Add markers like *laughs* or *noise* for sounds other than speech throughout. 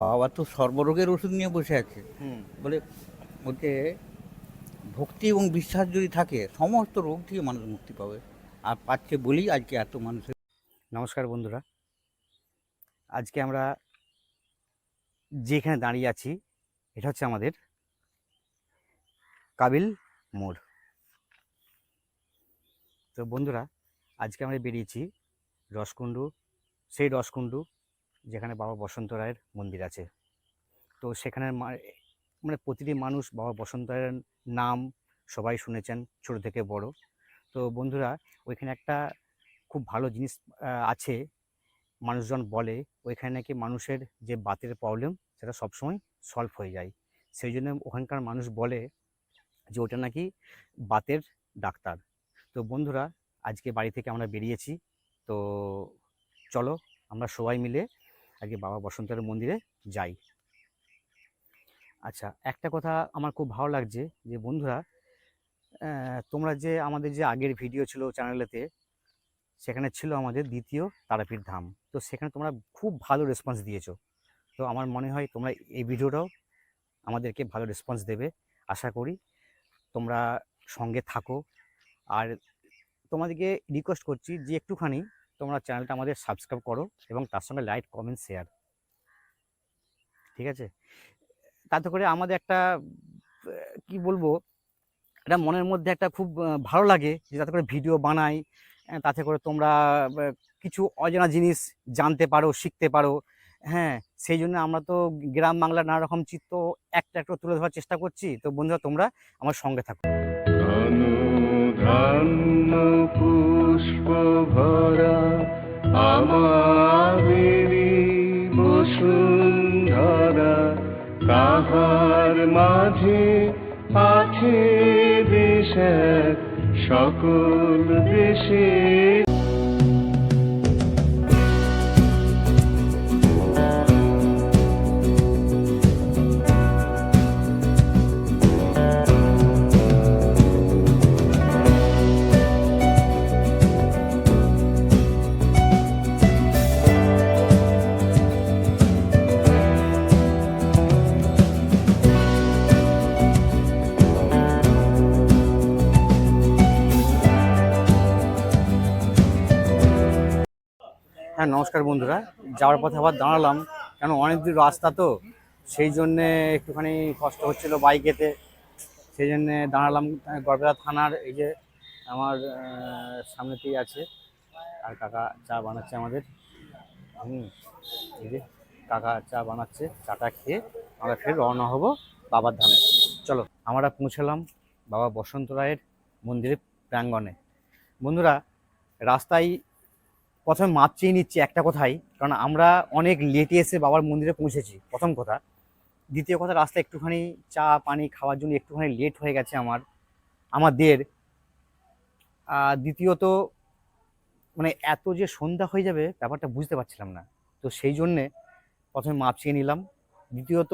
বাবা তো সর্বরোগের ওষুধ নিয়ে বসে আছে। হুম। বলে বলতে ভক্তি এবং বিশ্বাস যদি থাকে সমস্ত রোগ থেকে মানুষ মুক্তি পাবে। আর পাচ্ছে বলি আজকে এত মানুষের নমস্কার বন্ধুরা। আজকে আমরা যেখানে দাঁড়িয়ে আছি এটা হচ্ছে আমাদের কাবিল মোড়। তো বন্ধুরা আজকে আমরা বেরিয়েছি রসকুণ্ডু সেই রসকুণ্ডু যেখানে বাবা বসন্ত রায়ের মন্দির আছে। তো সেখানে মানে প্রতিটি মানুষ বাবা বসন্ত রায়ের নাম সবাই শুনেছেন ছোট থেকে বড়। তো বন্ধুরা, ওইখানে একটা খুব ভালো জিনিস আছে। মানুষজন বলে, ওইখানে নাকি মানুষের যে বাতের প্রবলেম সেটা সবসময় সলভ হয়ে যায়। সেই জন্য ওখানকার মানুষ বলে যে ওটা নাকি বাতের ডাক্তার। তো বন্ধুরা, আজকে বাড়ি থেকে আমরা বেরিয়েছি। তো চলো, আমরা সবাই মিলে আজকে বাবা বসন্তের মন্দিরে যাই। আচ্ছা একটা কথা আমার খুব ভালো লাগছে যে বন্ধুরা তোমরা যে আমাদের যে আগের ভিডিও ছিল চ্যানেলেতে সেখানে ছিল আমাদের দ্বিতীয় তারাপীঠ ধাম। তো সেখানে তোমরা খুব ভালো রেসপন্স দিয়েছ। তো আমার মনে হয় তোমরা এই ভিডিওটাও আমাদেরকে ভালো রেসপন্স দেবে, আশা করি। তোমরা সঙ্গে থাকো। আর তোমাদেরকে রিকোয়েস্ট করছি যে একটুখানি তোমরা চ্যানেলটা আমাদের সাবস্ক্রাইব করো এবং তার সঙ্গে লাইক কমেন্ট শেয়ার ঠিক আছে? তাতে করে আমাদের একটা, কি বলব এটা মনের মধ্যে একটা খুব ভালো লাগে যে তাতে করে ভিডিও বানাই তাতে করে তোমরা কিছু অজানা জিনিস জানতে পারো, শিখতে পারো। হ্যাঁ সেই জন্য আমরা তো গ্রাম বাংলার নানা রকম চিত্র একটা একটা তুলে ধরার চেষ্টা করছি। তো বন্ধুরা, তোমরা আমার সঙ্গে থাকো। পুষ্প ভরা আমাদেরই বসুন্ধরা তাহার মাঝে আছে দেশ সকল দেশের হ্যাঁ নমস্কার বন্ধুরা। যাওয়ার পথে আবার দাঁড়ালাম। কেন অনেক দূর রাস্তা তো। সেই জন্যে একটুখানি কষ্ট হচ্ছিল বাইকেতে সেই জন্যে দাঁড়ালাম আহ, গড়বেড়া থানার এই যে আমার সামনেতেই আছে। আর কাকা চা বানাচ্ছে আমাদের। হুম এই যে কাকা চা বানাচ্ছে চাটা খেয়ে আমরা ফের রওনা হব বাবার ধামে। চলো আমরা পৌঁছালাম বাবা বসন্ত রায়ের মন্দিরের প্রাঙ্গণে। বন্ধুরা রাস্তায় প্রথমে মাপ চেয়ে নিচ্ছি একটা কথাই, কারণ আমরা অনেক লেটে এসে বাবার মন্দিরে পৌঁছেছি, প্রথম কথা। দ্বিতীয় কথা রাস্তা একটুখানি চা, পানি খাওয়ার জন্য একটুখানি লেট হয়ে গেছে আমার, আমাদের। দ্বিতীয়ত মানে এত যে সন্ধ্যা হয়ে যাবে, ব্যাপারটা বুঝতে পারছিলাম না। তো সেই জন্যে প্রথমে মাপ চেয়ে নিলাম। দ্বিতীয়ত,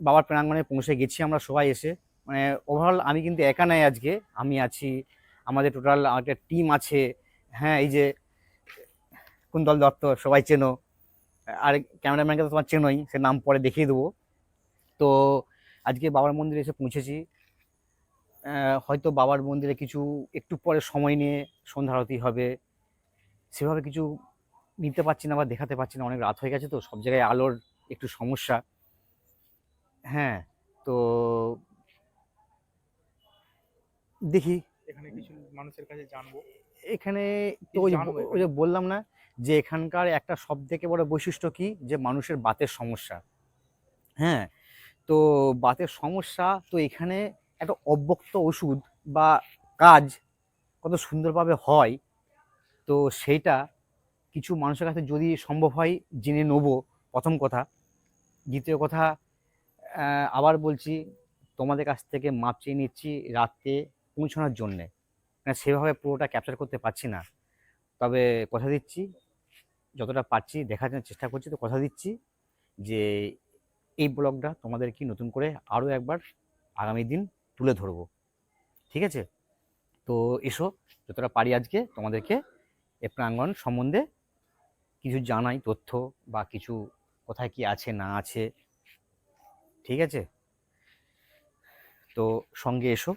বাবার প্রাঙ্গণে পৌঁছে গেছি আমরা সবাই এসে। মানে ওভারঅল আমি কিন্তু একা নাই আজকে, আমি আছি, আমাদের টোটাল একটা টিম আছে। হ্যাঁ এই যে কুন্তল দত্ত সবাই চেনো। আর ক্যামেরাম্যানকে তো তোমার চেনোই সে নাম পরে দেখিয়ে দেবো। তো আজকে বাবার মন্দিরে এসে পৌঁছেছি। হয়তো বাবার মন্দিরে কিছু একটু পরে সময় নিয়ে সন্ধ্যা আরতি হবে। সেভাবে কিছু নিতে পারছি না বা দেখাতে পারছি না অনেক রাত হয়ে গেছে তো সব জায়গায় আলোর একটু সমস্যা। হ্যাঁ তো দেখি। এখানে কিছু মানুষের কাছে জানব। এখানে তো ওই যে বললাম না যে এখানকার একটা সব থেকে বড় বৈশিষ্ট্য কি? যে মানুষের বাতের সমস্যা। হ্যাঁ? তো বাতের সমস্যা, তো এখানে একটা অব্যক্ত ওষুধ বা কাজ কত সুন্দরভাবে হয়, তো সেইটা কিছু মানুষের কাছে যদি সম্ভব হয়, জেনে নেব। প্রথম কথা। দ্বিতীয় কথা আবার বলছি, তোমাদের কাছ থেকে মাপ চেয়ে নিচ্ছি রাতে পৌঁছানোর জন্যে। মানে সেভাবে পুরোটা ক্যাপচার করতে পারছি না। তবে কথা দিচ্ছি যতটা পারছি দেখার জন্য চেষ্টা করছি, তো কথা দিচ্ছি যে এই ব্লগটা তোমাদের কি নতুন করে আরও একবার আগামী দিন তুলে ধরবো। ঠিক আছে? তো এসো, যতটা পারি আজকে তোমাদেরকে এ প্রাঙ্গণ সম্বন্ধে কিছু জানাই, তথ্য বা কিছু কোথায় কি আছে, না আছে। ঠিক আছে? তো সঙ্গে এসো।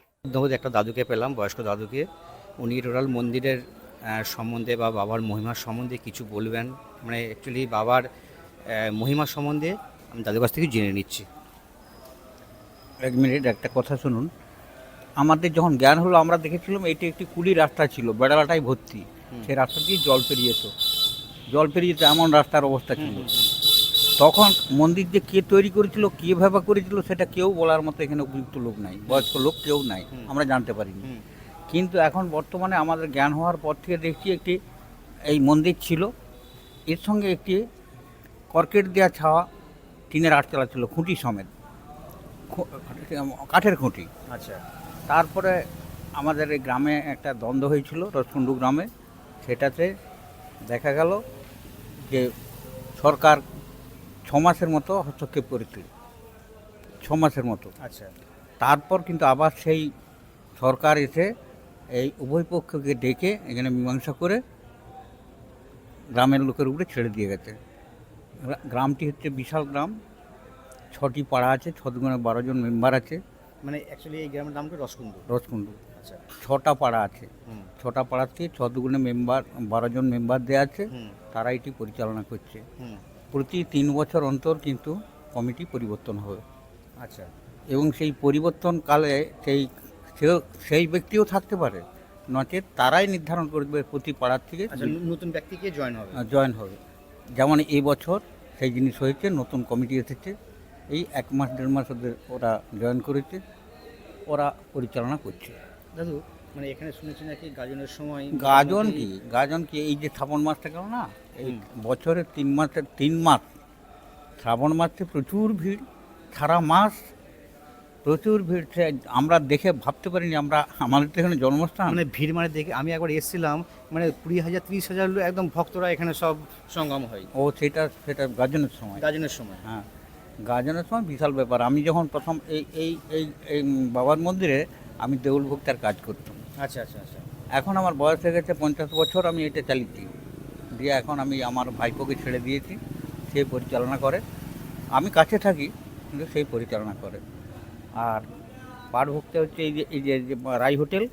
একটা দাদুকে পেলাম, বয়স্ক দাদুকে। উনি টোটাল মন্দিরের সম্বন্ধে বা বাবার মহিমার সম্বন্ধে কিছু বলবেন? মানে অ্যাকচুয়ালি বাবার আহ, মহিমার সম্বন্ধে আমি তাদের কাছ থেকে জেনে নিচ্ছি। এক মিনিট একটা কথা শুনুন। আমাদের যখন জ্ঞান হলো আমরা দেখেছিলাম এটি একটি কুলি রাস্তা ছিল বেড়ালাটাই ভর্তি। সেই রাস্তা দিয়ে জল পেরিয়ে যেত জল পেরিয়ে যেত এমন রাস্তার অবস্থা ছিল। তখন মন্দির যে কে তৈরি করেছিল কীভাবে করেছিল সেটা কেউ বলার মতো এখানে উপযুক্ত লোক নাই। বয়স্ক লোক কেউ নাই। আমরা জানতে পারিনি। কিন্তু এখন বর্তমানে আমাদের জ্ঞান হওয়ার পর থেকে দেখছি একটি এই মন্দির ছিল। এর সঙ্গে একটি কর্কেট দেওয়া ছাওয়া টিনের আটচালা ছিল খুঁটি সমেত। কাঠের খুঁটি। আচ্ছা। তারপরে আমাদের এই গ্রামে একটা দ্বন্দ্ব হয়েছিল রসকুন্ডু গ্রামে। সেটাতে দেখা গেল যে সরকার ছ মাসের মতো হস্তক্ষেপ করেছিল। ছ মাসের মতো। আচ্ছা। তারপর কিন্তু আবার সেই সরকার এসে এই উভয় পক্ষকে ডেকে এখানে মীমাংসা করে গ্রামের লোকের উপরে ছেড়ে দিয়ে গেছে। গ্রামটি হচ্ছে বিশাল গ্রাম। ছটি পাড়া আছে ছ দুগুণে বারো জন মেম্বার আছে। মানে অ্যাকচুয়ালি এই গ্রামের নামটা রসকুন্ডু রসকুন্ডু আচ্ছা। ছটা পাড়া আছে। ছটা পাড়াতে ছ দুগুণে মেম্বার বারো জন মেম্বার দেওয়া আছে। তারা এটি পরিচালনা করছে। প্রতি তিন বছর অন্তর কিন্তু কমিটি পরিবর্তন হবে। আচ্ছা। এবং সেই পরিবর্তনকালে সেই সেও- সেই ব্যক্তিও থাকতে পারে। নচেত তারাই নির্ধারণ করবে প্রতি পাড়ার থেকে আচ্ছা নতুন ব্যক্তিকে জয়েন হবে? জয়েন হবে। যেমন এই বছর সেই জিনিস হয়েছে নতুন কমিটি এসেছে। এই এক মাস দেড় মাস ওদের ওরা জয়েন করেছে। ওরা পরিচালনা করছে। দাদু মানে এখানে শুনেছি নাকি গাজনের সময় গাজন কি? গাজন কি? এই যে শ্রাবণ মাসটা গেল না এই হুম। বছরে তিন মাসের তিন মাস। শ্রাবণ মাসে প্রচুর ভিড়। সারা মাস প্রচুর ভিড় আমরা দেখে ভাবতে পারিনি আমরা আমাদের তো এখানে জন্মস্থান। মানে ভিড় মানে দেখে আমি একবার এসেছিলাম মানে কুড়ি হাজার ত্রিশ হাজার একদম ভক্তরা এখানে সব সঙ্গম হয়। ও সেটা সেটা গাজনের সময়। গাজনের সময়। হ্যাঁ গাজনের সময় বিশাল ব্যাপার। আমি যখন প্রথম এই এই এই এই বাবার মন্দিরে আমি দেউল ভক্তার কাজ করতাম। আচ্ছা আচ্ছা আচ্ছা। এখন আমার বয়স হয়ে গেছে পঞ্চাশ বছর আমি এটা চালিয়েছি। দিয়ে এখন আমি আমার ভাইপোকে ছেড়ে দিয়েছি সে পরিচালনা করে। আমি কাছে থাকি কিন্তু সেই পরিচালনা করে। আর পাট ভোক্তা হচ্ছে এই যে এই যে রাই হোটেল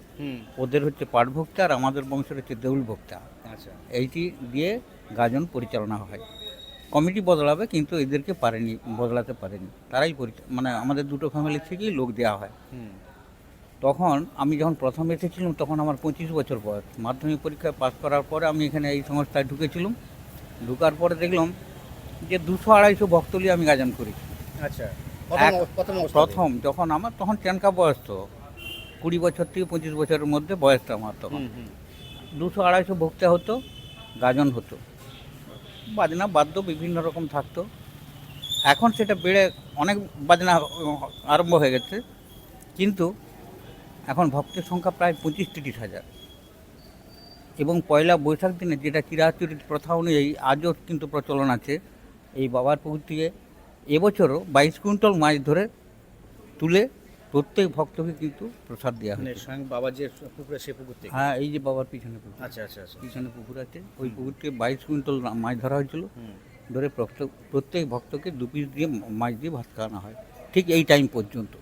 ওদের হচ্ছে পাট ভোক্তা আর আমাদের বংশের হচ্ছে দেউল ভোক্তা আচ্ছা। এইটি দিয়ে গাজন পরিচালনা হয়। কমিটি বদলাবে কিন্তু এদেরকে পারেনি বদলাতে পারেনি। তারাই মানে আমাদের দুটো ফ্যামিলি থেকেই লোক দেওয়া হয়। তখন আমি যখন প্রথম এসেছিলাম তখন আমার পঁচিশ বছর বয়স। মাধ্যমিক পরীক্ষায় পাশ করার পরে আমি এখানে এই সংস্থায় ঢুকেছিলাম। ঢুকার পরে দেখলাম যে দুশো আড়াইশো ভক্তলি আমি গাজন করেছি। আচ্ছা। প্রথম যখন আমার তখন চেনকা বয়স তো। কুড়ি বছর থেকে পঁচিশ বছরের মধ্যে বয়সটা আমার তখন। দুশো আড়াইশো ভক্তা হতো গাজন হতো। বাজনা বাদ্য বিভিন্ন রকম থাকতো। এখন সেটা বেড়ে অনেক বাজনা আরম্ভ হয়ে গেছে। কিন্তু এখন ভক্তের সংখ্যা প্রায় পঁচিশ তিরিশ হাজার। এবং পয়লা বৈশাখ দিনে যেটা চিরাচরিত প্রথা অনুযায়ী আজও কিন্তু প্রচলন আছে এই বাবার পুকুর থেকে এবছরও বাইশ কুইন্টাল মাছ ধরে তুলে প্রত্যেক ভক্তকে কিন্তু প্রসাদ দেওয়া হয় হয়েছে স্বয়ং বাবা যে পুকুরে সে পুকুর থেকে? হ্যাঁ এই যে বাবার পিছনে পুকুর। আচ্ছা আচ্ছা আচ্ছা। পিছনে পুকুর আছে। ওই পুকুর থেকে বাইশ কুইন্টাল মাছ ধরা হয়েছিল। ধরে প্রত্যেক ভক্তকে দু পিস দিয়ে মাছ দিয়ে ভাত খাওয়ানো হয়। ঠিক এই টাইম পর্যন্ত।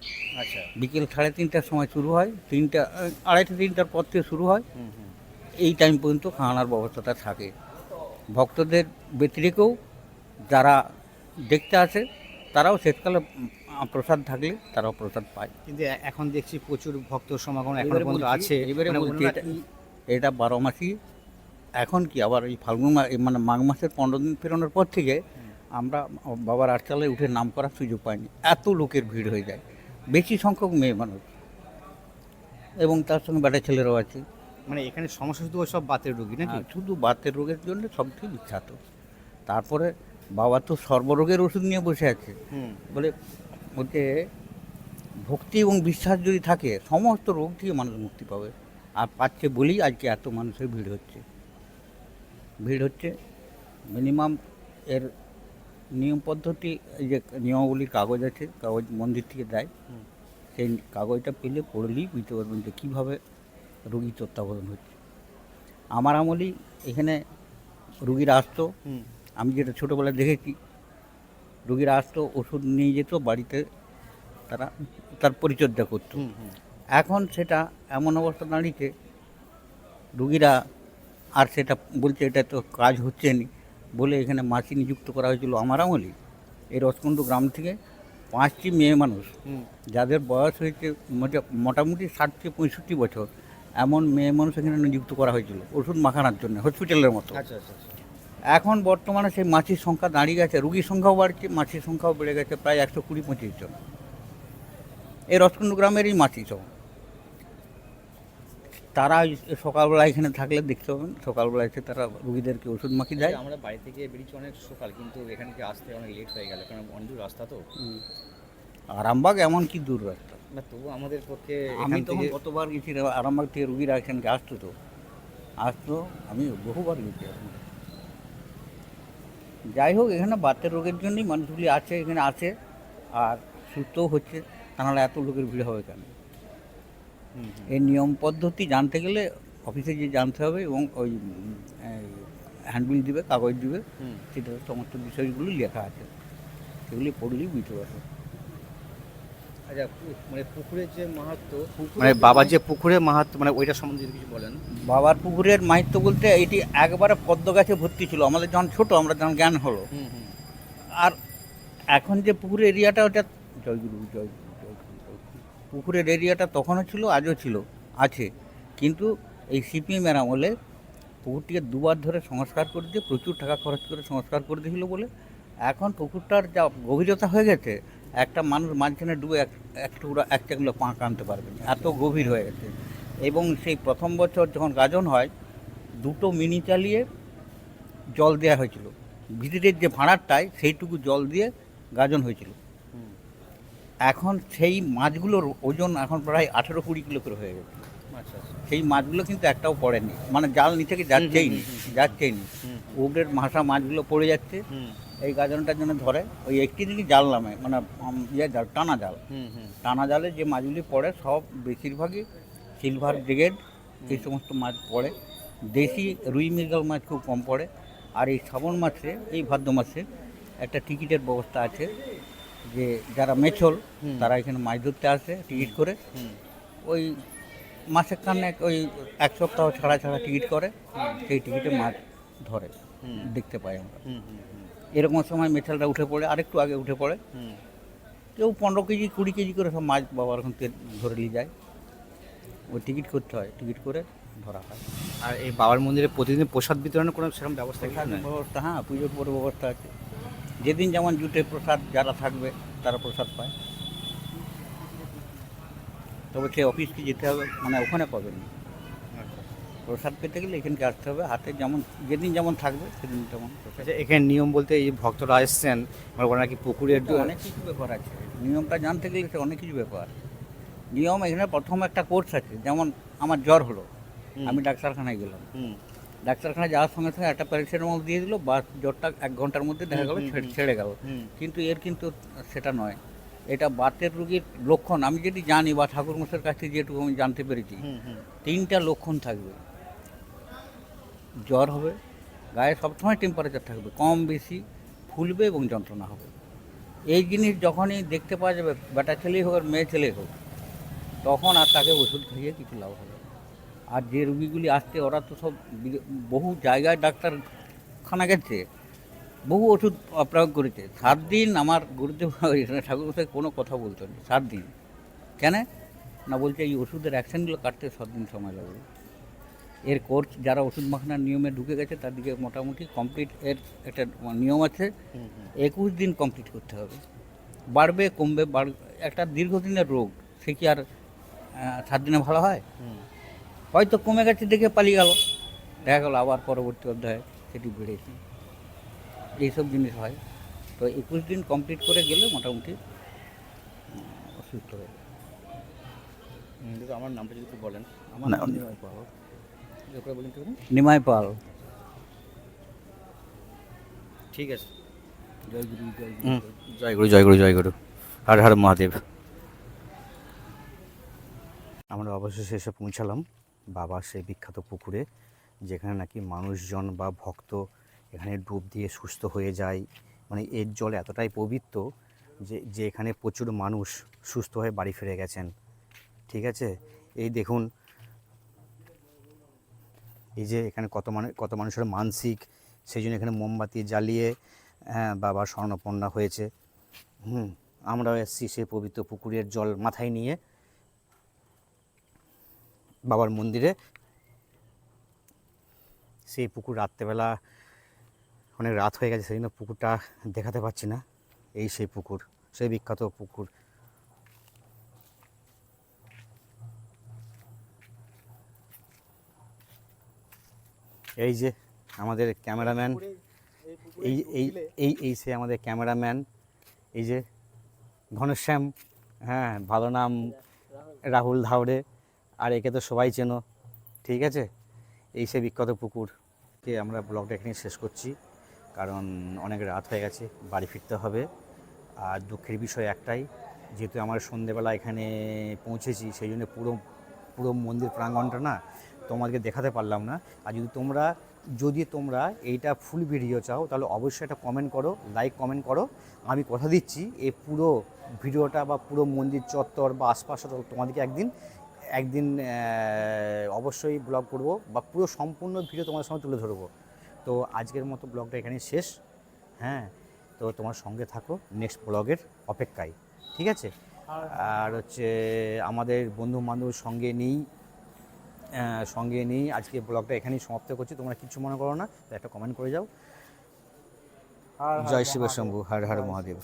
আচ্ছা। বিকেল সাড়ে তিনটার সময় শুরু হয়। তিনটা আড়াইটা তিনটার পর থেকে শুরু হয়। এই টাইম পর্যন্ত খাওয়ানোর ব্যবস্থাটা থাকে। ভক্তদের ব্যতিরেকেও যারা দেখতে আসে তারাও আহ, প্রসাদ থাকলে তারাও প্রসাদ পায়। কিন্তু এখন দেখছি প্রচুর ভক্ত সমাগম এখন পর্যন্ত আছে। এবারে মানে এটা- বারো মাসই এখন কি আবার এই ফাল্গুন মানে মাঘ মাসের পনেরো দিন ফেরানোর পর থেকে আমরা বাবার আটচালায় উঠে নাম করার সুযোগ পাইনি। এত লোকের ভিড় হয়ে যায় বেশি সংখ্যক মেয়ে মানুষ। এবং তার সঙ্গে বেটা ছেলেরাও আছে। মানে এখানে সমস্যা শুধু সব বাতের রোগী নাকি? হ্যাঁ, শুধু বাতের রোগের জন্য সবচেয়ে বিখ্যাত তারপরে বাবা তো সর্বরোগের ওষুধ নিয়ে বসে আছে। বলে বলতে ভক্তি এবং বিশ্বাস যদি থাকে সমস্ত রোগ থেকে মানুষ মুক্তি পাবে। আর পাচ্ছে বলেই আজকে এত মানুষের ভিড় হচ্ছে। ভিড় হচ্ছে মিনিমাম এর নিয়ম পদ্ধতি এই যে নিয়মাবলীর কাগজ আছে কাগজ মন্দির থেকে দেয়। সেই কাগজটা পেলে পড়লেই বুঝতে পারবেন যে কীভাবে রোগী তত্ত্বাবধান হচ্ছে। আমার আমলেই এখানে রুগীরা আসতো। আমি যেটা ছোটোবেলায় দেখেছি রুগীরা আসতো ওষুধ নিয়ে যেত বাড়িতে তারা তার পরিচর্যা করতো। এখন সেটা এমন অবস্থা দাঁড়িয়েছে রুগীরা আর সেটা বলছে এটা তো কাজ হচ্ছে না। বলে এখানে মাসি নিযুক্ত করা হয়েছিল আমার আমলেই এই রসকুণ্ডু গ্রাম থেকে পাঁচটি মেয়ে মানুষ। যাদের বয়স হয়েছে মোটামুটি ষাট থেকে পঁয়ষট্টি বছর এমন মেয়ে মানুষ এখানে নিযুক্ত করা হয়েছিল ওষুধ মাখানোর জন্য হসপিটালের মতো। আচ্ছা আচ্ছা আচ্ছা। এখন বর্তমানে সেই মাছির সংখ্যা দাঁড়িয়ে গেছে রুগীর সংখ্যাও বাড়ছে মাছির সংখ্যাও বেড়ে গেছে প্রায় একশো কুড়ি পঁচিশ জন। এই রসকুণ্ডু গ্রামেরই মাছি সব। তারা সকালবেলা এখানে থাকলে দেখতে পাবেন সকালবেলা এসে তারা রুগীদেরকে ওষুধ মাখিয়ে দেয়। আমরা বাড়ি থেকে বেরিয়েছি অনেক সকাল কিন্তু এখানে কি আসতে অনেক লেট হয়ে গেল কারণ অনেক দূর রাস্তা তো। আরামবাগ এমন কি দূর রাস্তা? না তবু আমাদের পক্ষে আমি তো কতবার গেছি আরামবাগ থেকে রুগীরা এখানকে আসতো তো। আসতো আমি বহুবার গেছি যাই হোক এখানে বাচ্চা রোগের জন্যই মানুষগুলি আছে এখানে আছে আর সুস্থও হচ্ছে তা নাহলে এত লোকের ভিড় হবে কেন। এই নিয়ম পদ্ধতি জানতে গেলে অফিসে গিয়ে জানতে হবে এবং ওই হ্যান্ডবিল দিবে কাগজ দিবে। সেটা সমস্ত বিষয়গুলি লেখা আছে সেগুলি পড়লেই বুঝতে পারবে আচ্ছা মানে পুকুরের যে মাহাত্ম মানে বাবার যে পুকুরের মাহাত্ম মানে ওইটা সম্বন্ধে কিছু বলেন। বাবার পুকুরের মাহিত্য বলতে এটি একবারে পদ্ম গাছে ভর্তি ছিল। আমাদের যখন ছোট আমরা যখন জ্ঞান হলো। আর এখন যে পুকুরের এরিয়াটা ওটা জয়গুরু জয়গুরু জয়গুরু জয়গুরু। পুকুরের এরিয়াটা তখনও ছিল আজও ছিল আছে। কিন্তু এই সিপিএমের আমলে পুকুরটিকে দুবার ধরে সংস্কার করে দিয়ে প্রচুর টাকা খরচ করে সংস্কার করে দিয়েছিল বলে এখন পুকুরটার যা গভীরতা হয়ে গেছে একটা মানুষ মাঝখানে ডুবে এক এক টুকরা এক চাকলো পাঁক আনতে পারবে না। এত গভীর হয়ে গেছে। এবং সেই প্রথম বছর যখন গাজন হয় দুটো মিনি চালিয়ে জল দেওয়া হয়েছিল। ভিতরের যে ভাড়ারটায় সেইটুকু জল দিয়ে গাজন হয়েছিল। এখন সেই মাছগুলোর ওজন এখন প্রায় আঠেরো কুড়ি কিলো করে হয়ে গেছে। আচ্ছা আচ্ছা। সেই মাছগুলো কিন্তু একটাও পড়েনি। মানে জাল নিচে যাচ্ছেই নি যাচ্ছেই নি। হুম। উগড়ের ভাষা মাছগুলো পড়ে যাচ্ছে। এই গাজনটার জন্য ধরে ওই একটি দিনই জাল নামে মানে ইয়ে জাল টানা জাল। টানা জালে যে মাছগুলি পড়ে সব বেশিরভাগই সিলভার ব্রিগেড এই সমস্ত মাছ পড়ে। দেশি রুই মৃগেল মাছ খুব কম পড়ে। আর এই শ্রাবণ মাসে এই ভাদ্র মাসে একটা টিকিটের ব্যবস্থা আছে যে যারা মেছল তারা এখানে মাছ ধরতে আসে টিকিট করে। ওই মাসের খানেক ওই এক সপ্তাহ ছাড়া ছাড়া টিকিট করে সেই টিকিটে মাছ ধরে দেখতে পাই আমরা। এরকম সময় মেছালটা উঠে পড়ে আরেকটু আগে উঠে পড়ে। কেউ পনেরো কেজি কুড়ি কেজি করে সব মাছ বাবার ওখান থেকে ধরে নিয়ে যায়। ওই টিকিট করতে হয় টিকিট করে ধরা হয়। আর এই বাবার মন্দিরে প্রতিদিন প্রসাদ বিতরণের কোনো সেরকম ব্যবস্থা ব্যবস্থা হ্যাঁ পুজোর পরে ব্যবস্থা আছে। যেদিন যেমন জুটে প্রসাদ যারা থাকবে তারা প্রসাদ পায়। তবে সে অফিসকে যেতে হবে মানে ওখানে পাবেন না। প্রসাদ পেতে গেলে এখানকে আসতে হবে। হাতে যেমন যেদিন যেমন থাকবে সেদিন তেমন আচ্ছা এখানে নিয়ম বলতে এই ভক্তরা এসছেন মানে ওরা নাকি পুকুরের অনেক কিছু ব্যাপার আছে। নিয়মটা জানতে গেলে সে অনেক কিছু ব্যাপার। নিয়ম এখানে প্রথম একটা কোর্স আছে যেমন আমার জ্বর হলো। আমি ডাক্তারখানায় গেলাম। ডাক্তারখানায় যাওয়ার সঙ্গে সঙ্গে একটা প্যারাসিটামল দিয়ে দিল বা জ্বরটা এক ঘণ্টার মধ্যে দেখা গেল। ছেড়ে গেল। কিন্তু এর কিন্তু সেটা নয়। এটা বাতের রোগীর লক্ষণ। আমি যদি জানি বা ঠাকুর মশাইয়ের কাছ থেকে যেটুকু আমি জানতে পেরেছি তিনটা লক্ষণ থাকবে। জ্বর হবে, গায়ে সবসময় টেম্পারেচার থাকবে, কম বেশি ফুলবে এবং যন্ত্রণা হবে। এই জিনিস যখনই দেখতে পাওয়া যাবে বেটা ছেলেই হোক আর মেয়ে ছেলেই হোক, তখন আর তাকে ওষুধ খাইয়ে কিছু লাভ হবে আর যে রুগীগুলি আসছে, ওরা তো সব বহু জায়গায় ডাক্তারখানা গেছে, বহু ওষুধ প্রয়োগ করেছে। সাত দিন আমার গুরুদেব *laughs* ঠাকুর মশাই কোনো কথা বলতো না সাত দিন কেন? না বলছে, এই ওষুধের অ্যাকশনগুলো কাটতে সাত দিন সময় লাগবে। এর কোর্স যারা ওষুধ মাখানোর নিয়মে ঢুকে গেছে তাদেরকে মোটামুটি কমপ্লিট এর একটা নিয়ম আছে। একুশ দিন কমপ্লিট করতে হবে। বাড়বে কমবে বাড় একটা দীর্ঘদিনের রোগ সে কি আর সাত দিনে ভালো হয়? হয়তো কমে গেছে দেখে পালিয়ে গেল। দেখা গেল আবার পরবর্তী অধ্যায়ে সেটি বেড়েছে। এইসব জিনিস হয়। তো একুশ দিন কমপ্লিট করে গেলে মোটামুটি অসুস্থ হয়ে যায় আমার নামটা যদি বলেন। আমার নাম নিমাই পাল। ঠিক আছে। জয় গুরু জয় গুরু। হুম। জয় গুরু। জয় গুরু হর হর মহাদেব। আমরা অবশেষে এসে পৌঁছালাম বাবার সেই বিখ্যাত পুকুরে যেখানে নাকি মানুষজন বা ভক্ত এখানে ডুব দিয়ে সুস্থ হয়ে যায়। মানে এর জল এতটাই পবিত্র যে যে এখানে প্রচুর মানুষ সুস্থ হয়ে বাড়ি ফিরে গেছেন। ঠিক আছে? এই দেখুন এই যে এখানে কত মানুষ কত মানুষের মানসিক, সেই জন্য এখানে মোমবাতি জ্বালিয়ে হ্যাঁ বাবা স্বর্ণপন্না হয়েছে। হুম, আমরাও এসছি সেই পবিত্র পুকুরের জল মাথায় নিয়ে বাবার মন্দিরে। সেই পুকুর রাত্রেবেলা অনেক রাত হয়ে গেছে, সেই জন্য পুকুরটা দেখাতে পাচ্ছি না। এই সেই পুকুর, সেই বিখ্যাত পুকুর। এই যে আমাদের ক্যামেরাম্যান, এই এই এই এই সে আমাদের ক্যামেরাম্যান, এই যে ঘনশ্যাম হ্যাঁ ভালো নাম রাহুল ধাওড়ে, আর একে তো সবাই চেনো, ঠিক আছে? এই সে বিখ্যাত পুকুর। কে আমরা ব্লগটা এখানে শেষ করছি, কারণ অনেক রাত হয়ে গেছে, বাড়ি ফিরতে হবে। আর দুঃখের বিষয় একটাই, যেহেতু আমার সন্ধেবেলা এখানে পৌঁছেছি, সেই জন্য পুরো পুরো মন্দির প্রাঙ্গণটা না তোমাদেরকে দেখাতে পারলাম না। আর যদি তোমরা যদি তোমরা এইটা ফুল ভিডিও চাও তাহলে অবশ্যই এটা কমেন্ট করো লাইক কমেন্ট করো। আমি কথা দিচ্ছি এই পুরো ভিডিওটা বা পুরো মন্দির চত্বর বা আশপাশটা তোমাদেরকে একদিন একদিন অবশ্যই ব্লগ করব বা পুরো সম্পূর্ণ ভিডিও তোমাদের সঙ্গে তুলে ধরবো। তো আজকের মতো ব্লগটা এখানে শেষ। হ্যাঁ তো তোমার সঙ্গে থাকো নেক্সট ব্লগের অপেক্ষায়। ঠিক আছে? আর হচ্ছে আমাদের বন্ধু বান্ধব সঙ্গে নিই। সঙ্গে নিই আজকে ব্লগটা এখানেই সমাপ্ত করছি। তোমরা কিছু মনে করো না তো একটা কমেন্ট করে যাও। জয় শিব শম্ভু হর হর মহাদেব।